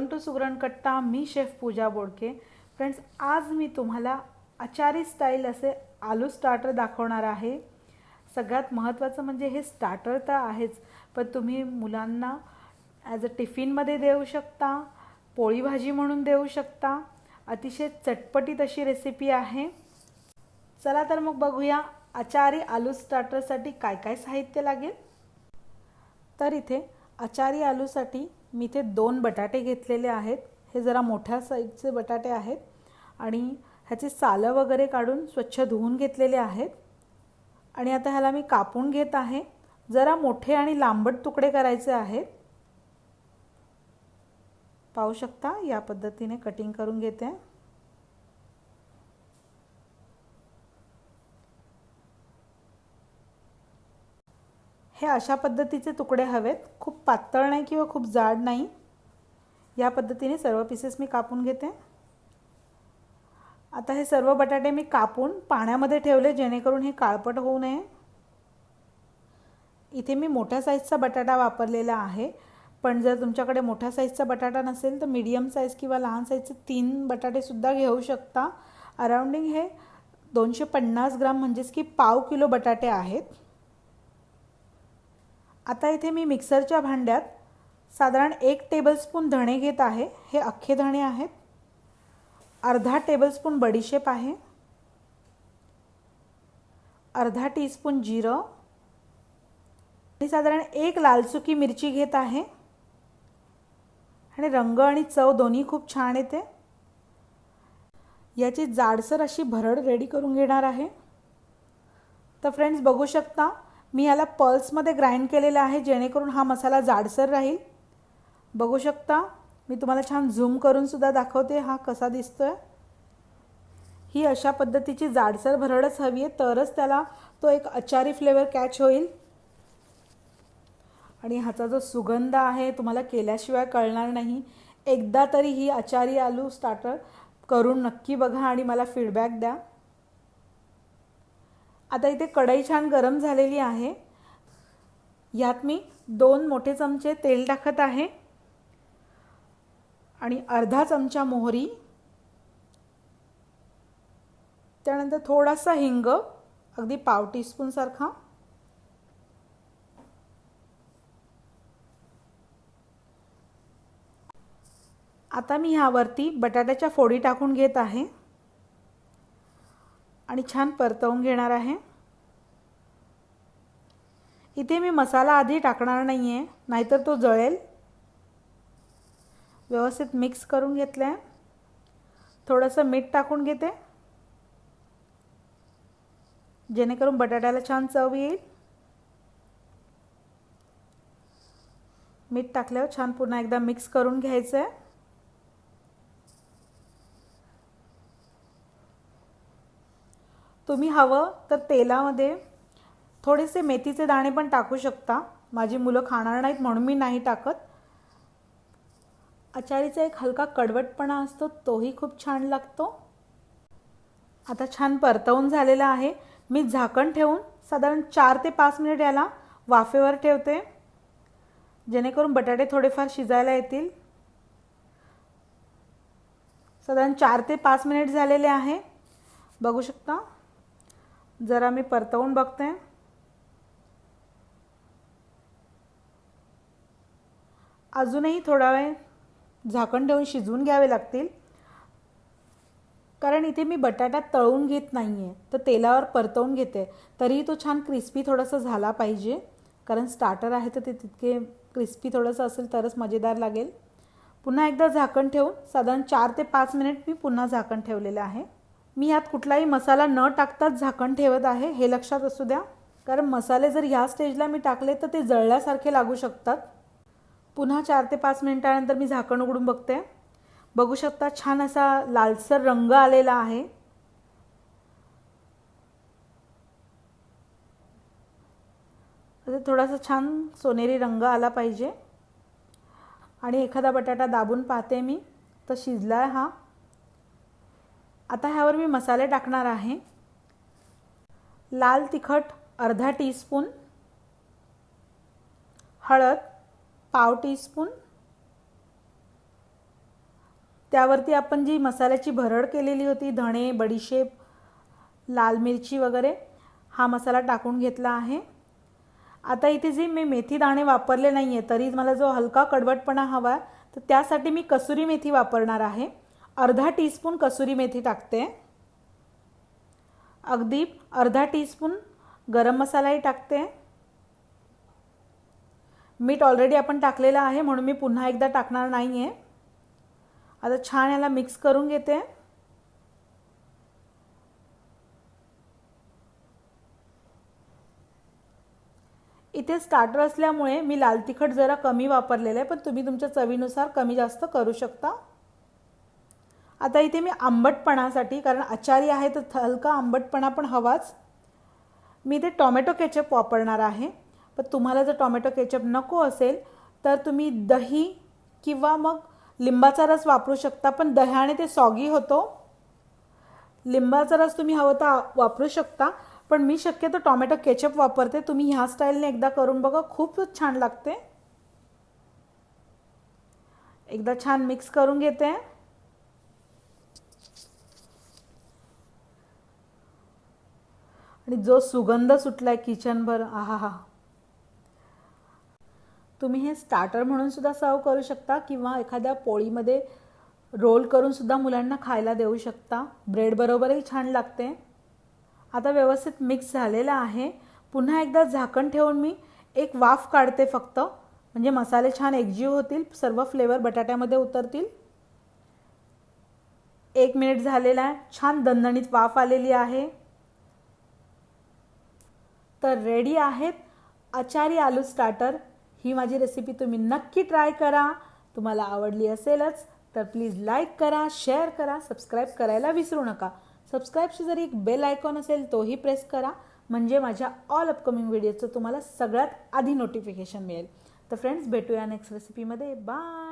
Welcome to सुगरण कट्टा मी chef पूजा बोडके. Friends आज मी तुम्हाला अचारी स्टाईल असे आलू स्टार्टर दाखवणार आहे. सगळ्यात महत्त्वाचं म्हणजे हे स्टार्टर तर आहेच पण तुम्ही मुलांना ॲज अ टिफिनमध्ये देऊ शकता पोळी भाजी म्हणून देऊ शकता. अतिशय चटपटीत अशी रेसिपी आहे. चला तर मग बघूया अचारी आलू स्टार्टरसाठी काय काय साहित्य लागेल. तर इथे अचारी आलूसाठी मी इथे दोन बटाटे घेतलेले आहेत. हे जरा मोठ्या साईजचे बटाटे आहेत. आणि ह्याची सालं वगैरे काढून स्वच्छ धुवून घेतलेले आहेत. आणि आता ह्याला मी कापून घेत आहे. जरा मोठे आणि लांबट तुकडे करायचे आहेत. पाहू शकता या पद्धतीने कटिंग करून घेते. हे अशा पद्धतीचे तुकडे हवेत. खूप पातळ नाही किंवा खूप जाड नाही. या पद्धतीने सर्व पीसेस मी कापून घेते. आता हे सर्व बटाटे मी कापून पाण्यामध्ये ठेवले जेणेकरून हे काळपट होऊ नये. इथे मी मोठ्या साईजचा बटाटा वापरलेला आहे. पण जर तुमच्याकडे मोठ्या साईजचा बटाटा नसेल तर मीडियम साईज किंवा लहान साईजचे तीन बटाटेसुद्धा घेऊ शकता. अराउंडिंग हे दोनशे पन्नास ग्राम म्हणजेच की पाव किलो बटाटे आहेत. आता इथे मी मिक्सरच्या भांड्यात साधारण एक टेबलस्पून धणे घेत आहे. हे अख्खे धणे आहेत. अर्धा टेबलस्पून बडीशेप आहे. अर्धा टीस्पून जिरं. आणि साधारण एक लालसुकी मिरची घेत आहे. आणि रंग आणि चव दोन्ही खूप छान येते. याची जाडसर अशी भरड रेडी करून घेणार आहे. तर फ्रेंड्स बघू शकता मी याला पल्समध्ये ग्राइंड केलेलं आहे जेणेकरून हा मसाला जाडसर राहील. बघू शकता मी तुम्हाला छान झूम करूनसुद्धा दाखवते हा कसा दिसतो आहे ही अशा पद्धतीची जाडसर भरडच हवी आहे तरच त्याला तो एक अचारी फ्लेवर कॅच होईल. आणि ह्याचा जो सुगंध आहे तुम्हाला केल्याशिवाय कळणार नाही. एकदा तरी ही अचारी आलू स्टार्टर करून नक्की बघा आणि मला फीडबॅक द्या. आता इथे कढई छान गरम झालेली आहे. यात मी दोन मोठे चमचे तेल टाकत आहे. आणि अर्धा चमचा मोहरी. त्यानंतर थोडासा हिंग अगदी पाव टीस्पूनसारखा आता मी ह्यावरती बटाट्याच्या फोडी टाकून घेत आहे. आणि छान परतवून घेणार आहे. इथे मी मसाला आधी टाकणार नाही आहे नाहीतर तो जळेल. व्यवस्थित मिक्स करून घेतलं आहे थोडंसं मीठ टाकून घेते. जेणेकरून बटाट्याला छान चव येईल. मीठ टाकल्यावर छान पुन्हा एकदा मिक्स करून घ्यायचं आहे तुम्ही हवं तर तेलामध्ये थोडेसे मेथीचे दाणे पण टाकू शकता. माझी मुलं खाणार नाहीत म्हणून मी नाही टाकत. अचारीचा एक हलका कडवटपणा असतो तोही खूप छान लागतो. आता छान परतवून झालेला आहे. मी झाकण ठेवून साधारण चार ते पाच मिनिट याला वाफेवर ठेवते. जेणेकरून बटाटे थोडेफार शिजायला येतील. साधारण चार ते पाच मिनिट झालेले आहे. बघू शकता. जरा मी परतवून बघते. अजूनही थोडा वेळ झाकण ठेवून शिजवून घ्यावे लागतील. कारण इथे मी बटाटा तळून घेत नाही आहे तर तेलावर परतवून घेते. तरीही तो छान क्रिस्पी थोडासा झाला पाहिजे. कारण स्टार्टर आहे तर ते तितके क्रिस्पी थोडंसं असेल तरच मजेदार लागेल. पुन्हा एकदा झाकण ठेवून साधारण चार ते पाच मिनिट मी पुन्हा झाकण ठेवलेलं आहे. मी यात कुठलाही मसाला न टाकताच झाकण ठेवत आहे हे लक्षात असू द्या. कारण मसाले जर ह्या स्टेजला मी टाकले तर ते जळल्यासारखे लागू शकतात. पुन्हा चार ते पाच मिनिटानंतर मी झाकण उघडून बघते. बघू शकता छान असा लालसर रंग आलेला आहे. थोडासा छान सोनेरी रंग आला पाहिजे. आणि एखादा बटाटा दाबून पाहते मी. तर शिजला आहे हा. आता ह्यावर मी मसाले टाकणार आहे. लाल तिखट अर्धा टीस्पून. हळद पाव टीस्पून. त्यावरती आपण जी मसाल्याची भरड केलेली होती धणे बडीशेप लाल मिरची वगैरे हा मसाला टाकून घेतला आहे. आता इथे जे मी मेथी दाणे वापरले नाही आहे तरी मला जो हलका कडवटपणा हवा आहे तर त्यासाठी मी कसुरी मेथी वापरणार आहे. अर्धा टीस्पून कसुरी मेथी टाकते. अगदी अर्धा टीस्पून गरम मसालाही टाकते. मीठ ऑलरेडी आपण टाकलेलं आहे म्हणून मी पुन्हा एकदा टाकणार नाही आहे आता छान याला मिक्स करून घेते. इथे स्टार्टर असल्यामुळे मी लाल तिखट जरा कमी वापरलेलं आहे पण तुम्ही तुमच्या चवीनुसार कमी जास्त करू शकता. आता इथे मी आंबटपणासाठी कारण आचारी आहे तर हलका आंबटपणा पण हवाच. मी इथे टॉमॅटो केचप वापरणार आहे. पण तुम्हाला जर टॉमॅटो केचप नको असेल तर तुम्ही दही किंवा मग लिंबाचा रस वापरू शकता पण दह्याने ते सॉगी होतो. लिंबाचा रस तुम्ही हवं तर वापरू शकता पण मी शक्यतो टॉमॅटो केचप वापरते. तुम्ही ह्या स्टाईलने एकदा करून बघा खूपच छान लागते. एकदा छान मिक्स करून घेते. आणि जो सुगंध सुटला आहे किचनभर आहा हा तुम्ही हे स्टार्टर म्हणून सुद्धा सर्व करू शकता किंवा एखाद्या पोळीमध्ये रोल करून सुद्धा मुलांना खायला देऊ शकता. ब्रेडबरोबरही छान लागते. आता व्यवस्थित मिक्स झालेला आहे. पुन्हा एकदा झाकण ठेवून मी एक वाफ काढते फक्त. म्हणजे मसाले छान एकजीव होतील सर्व फ्लेवर बटाट्यामध्ये उतरतील. एक मिनिट झालेला आहे. छान दणदणीत वाफ आलेली आहे. तर रेडी आहेत. आचारी आलू स्टार्टर ही माझी रेसिपी तुम्ही नक्की ट्राय करा. तुम्हाला आवडली असेलच तर प्लीज लाईक करा शेअर करा सबस्क्राईब करायला विसरू नका. सबस्क्राईबची जरी एक बेल आयकॉन असेल तोही प्रेस करा. म्हणजे माझ्या ऑल अपकमिंग व्हिडिओचं तुम्हाला सगळ्यात आधी नोटिफिकेशन मिळेल. तर फ्रेंड्स भेटूया नेक्स्ट रेसिपीमध्ये बाय